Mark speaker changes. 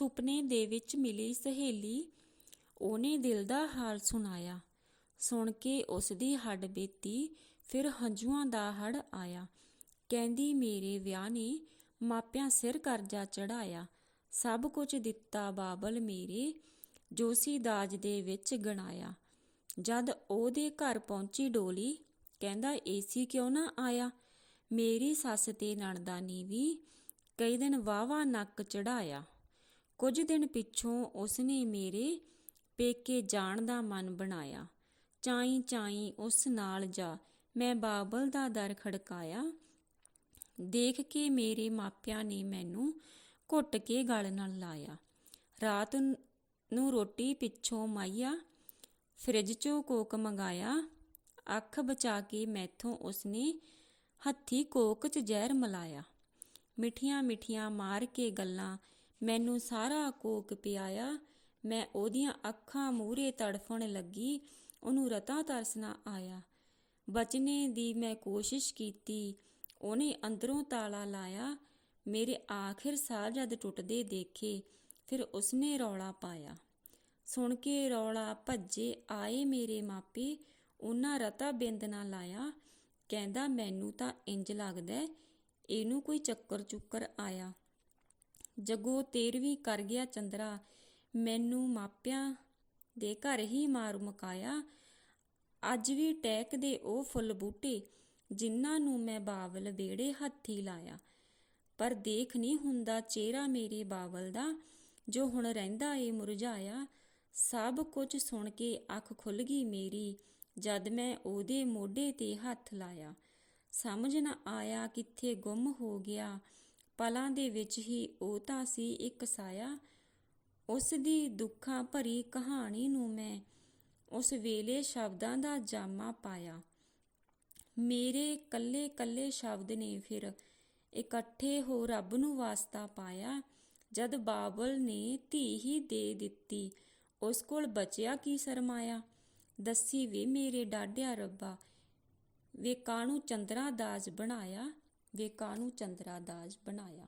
Speaker 1: ਸੁਪਨੇ ਦੇ ਵਿੱਚ ਮਿਲੀ ਸਹੇਲੀ, ਉਹਨੇ ਦਿਲ ਦਾ ਹਾਲ ਸੁਣਾਇਆ। ਸੁਣ ਕੇ ਉਸ ਦੀ ਹੱਡ ਬੀਤੀ, ਫਿਰ ਹੰਝੂਆਂ ਦਾ ਹੜ ਆਇਆ। ਕਹਿੰਦੀ, ਮੇਰੇ ਵਿਆਹ ਨੇ ਮਾਪਿਆਂ ਸਿਰ ਕਰਜ਼ਾ ਚੜਾਇਆ ਸਭ ਕੁਝ ਦਿੱਤਾ ਬਾਬਲ ਮੇਰੇ ਜੋਸ਼ੀ ਦਾਜ ਦੇ ਵਿੱਚ ਗਣਾਇਆ। ਜਦ ਉਹਦੇ ਘਰ ਪਹੁੰਚੀ ਡੋਲੀ, ਕਹਿੰਦਾ, ਏਸੀ ਕਿਉਂ ਨਾ ਆਇਆ? ਮੇਰੀ ਸੱਸ ਤੇ ਨਣਦਾਨੀ ਵੀ ਕਈ ਦਿਨ ਵਾਵਾ ਨੱਕ ਚੜਾਇਆ ਕੁਝ ਦਿਨ ਪਿੱਛੋਂ ਉਸਨੇ ਮੇਰੇ ਪੇਕੇ ਜਾਣ ਦਾ ਮਨ ਬਣਾਇਆ। ਚਾਈ ਚਾਈ ਉਸ ਨਾਲ ਜਾ। ਮੈਂ ਬਾਬਲ ਦਾ ਦਰ ਖੜਕਾਇਆ। ਦੇਖ ਕੇ ਮੇਰੇ ਮਾਪਿਆਂ ਨੇ ਮੈਨੂੰ ਘੁੱਟ ਕੇ ਗਲ ਨਾਲ ਲਾਇਆ। ਰਾਤ ਨੂੰ ਰੋਟੀ ਪਿੱਛੋਂ ਮਾਈਆ ਫ੍ਰਿਜ ਚੋਂ ਕੋਕ ਮੰਗਾਇਆ। ਅੱਖ ਬਚਾ ਕੇ ਮੈਥੋਂ ਉਸਨੇ ਹੱਥੀ ਕੋਕ 'ਚ ਜ਼ਹਿਰ ਮਲਾਇਆ। ਮਿੱਠੀਆਂ ਮਿੱਠੀਆਂ ਮਾਰ ਕੇ ਗੱਲਾਂ ਮੈਨੂੰ ਸਾਰਾ ਕੋਕ ਪਿਆਇਆ। ਮੈਂ ਉਹਦੀਆਂ ਅੱਖਾਂ ਮੂਹਰੇ ਤੜਫਣ ਲੱਗੀ। ਉਹਨੂੰ ਰਤਾ ਤਰਸ ਨਾ ਆਇਆ। ਬਚਨੇ ਦੀ ਮੈਂ ਕੋਸ਼ਿਸ਼ ਕੀਤੀ। ਉਹਨੇ ਅੰਦਰੋਂ ਤਾਲਾ ਲਾਇਆ। ਮੇਰੇ ਆਖਿਰ ਸਾਹ ਜਦ ਟੁੱਟਦੇ ਦੇਖੇ। ਫਿਰ ਉਸਨੇ ਰੌਲਾ ਪਾਇਆ। ਸੁਣ ਕੇ ਰੌਲਾ ਭੱਜੇ ਆਏ ਮੇਰੇ ਮਾਪੇ। ਉਹਨਾਂ ਰਤਾ ਬਿੰਦ ਨਾ ਲਾਇਆ। ਕਹਿੰਦਾ, ਮੈਨੂੰ ਤਾਂ ਇੰਜ ਲੱਗਦਾ ਇਹਨੂੰ ਕੋਈ ਚੱਕਰ ਚੁੱਕਰ ਆਇਆ। ਜਗੋ ਤੇਰਵੀਂ ਕਰ ਗਿਆ ਚੰਦਰਾ। ਮੈਨੂੰ ਮਾਪਿਆਂ ਦੇ ਘਰ ਹੀ ਮਾਰ ਮੁਕਾਇਆ। ਅੱਜ ਵੀ ਟਹਿਕਦੇ ਉਹ ਫੁੱਲ ਬੂਟੇ, ਜਿਨ੍ਹਾਂ ਨੂੰ ਮੈਂ ਬਾਵਲ ਵੇੜੇ ਹੱਥੀ ਲਾਇਆ। ਪਰ ਦੇਖ ਨਹੀਂ ਹੁੰਦਾ ਚਿਹਰਾ ਮੇਰੇ ਬਾਵਲ ਦਾ, ਜੋ ਹੁਣ ਰਹਿੰਦਾ ਏ ਮੁਰਝਾਇਆ। ਸਭ ਕੁਝ ਸੁਣ ਕੇ ਅੱਖ ਖੁੱਲ ਗਈ ਮੇਰੀ, ਜਦ ਮੈਂ ਉਹਦੇ ਮੋਢੇ ਤੇ ਹੱਥ ਲਾਇਆ। ਸਮਝ ਨਾ ਆਇਆ ਕਿੱਥੇ ਗੁੰਮ ਹੋ ਗਿਆ। ਪਲਾਂ ਦੇ ਵਿੱਚ ਹੀ ਉਹ ਤਾਂ ਸੀ ਇੱਕ ਸਾਇਆ। ਉਸ ਦੀ ਦੁੱਖਾਂ ਭਰੀ ਕਹਾਣੀ ਨੂੰ ਮੈਂ ਉਸ ਵੇਲੇ ਸ਼ਬਦਾਂ ਦਾ ਜਾਮਾ ਪਾਇਆ। ਮੇਰੇ ਕੱਲੇ ਕੱਲੇ ਸ਼ਬਦ ਨੇ ਫਿਰ ਇਕੱਠੇ ਹੋ ਰੱਬ ਨੂੰ ਵਾਸਤਾ ਪਾਇਆ। ਜਦ ਬਾਬਲ ਨੇ ਧੀ ਹੀ ਦੇ ਦਿੱਤੀ, ਉਸ ਕੋਲ ਬਚਿਆ ਕੀ ਸਰਮਾਇਆ? ਦੱਸੀ ਵੇ ਮੇਰੇ ਡਾਢਿਆ ਰੱਬਾ, ਵੇ ਕਾਣੂ ਚੰਦਰਾ ਦਾਜ ਬਣਾਇਆ? ਵੇ ਚੰਦਰਾ ਦਾਜ ਬਣਾਇਆ।